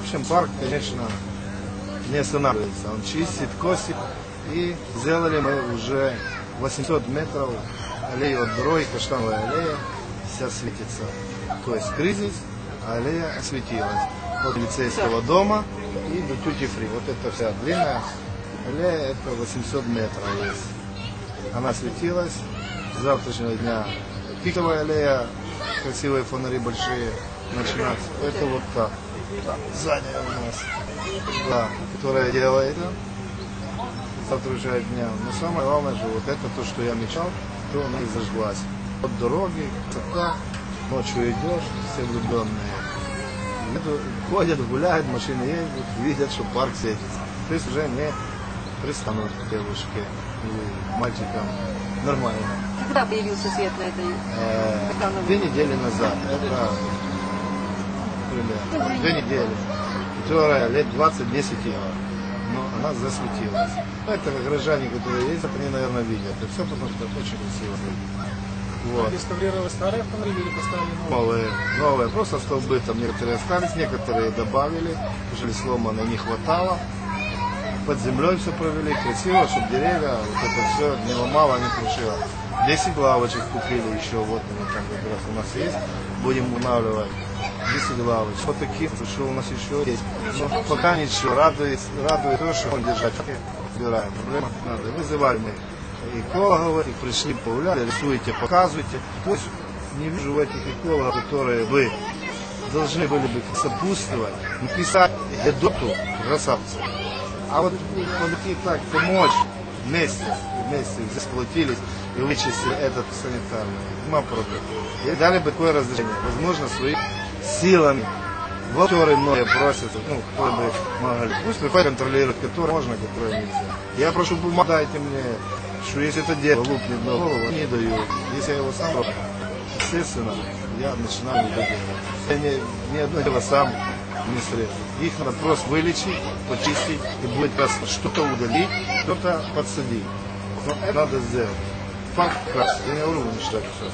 В общем, парк, конечно, не останавливается. Он чистит, косит. И сделали мы уже 800 метров аллею от дороги, каштановая аллея, вся светится. То есть кризис, а аллея осветилась. От лицейского дома и до тюти фри. Вот это вся длинная аллея, это 800 метров есть. Она светилась. С завтрашнего дня пиковая аллея, красивые фонари большие начинаться. Это вот так. Сзади у нас. Да, которая делает завтрашнего дня. Но самое главное же вот это то, что я мечтал, то она и зажглась. От дороги, красота, ночью идешь, все влюбленные. Ходят, гуляют, машины едут, видят, что парк светится. То есть уже не пристанут к девушке или мальчикам. Нормально. Когда появился свет на этой? Э, Две недели назад. Это примерно. Две недели. Которая лет 20 10 ела. Но она засветилась. Это горожане, которые ездят, они, наверное, видят. И все потому что очень красиво выглядит. Вот. Реставрировали старые автомобили или поставили новые? Новые, новые, просто столбы там некоторые остались, некоторые добавили, уже сломано не хватало. Под землей все провели, красиво, чтобы деревья, вот это все не ломало, не крушило. 10 лавочек купили еще, вот они как раз у нас есть, будем устанавливать. 10 лавочек. Вот такие, что у нас еще есть. Но пока ничего, радует, радует то, что он держать. Убираем, проблема надо. Вызывали мы экологов, и пришли погуляли, рисуете, показывайте. То есть не вижу в этих экологах, которые вы должны были бы сопутствовать, написать Гедоту красавцы. А вот подойти так, помочь вместе, вместе все сплотились и вычистили этот санитарный. Нема проблем. И дали бы такое разрешение, возможно, своими силами. Которые многие просят, ну, которые бы могли. Пусть приходят контролируют, которые можно, которые нельзя. Я прошу, помогайте мне, что если это дерево лупнет на голову, не даю. Если я его сам естественно, я начинаю не доделать. Я ни, ни одно дело сам не срежу. Их надо просто вылечить, почистить, и будет раз что-то удалить, что-то подсадить. Но это надо сделать. Факт. Я не говорю уничтожать все.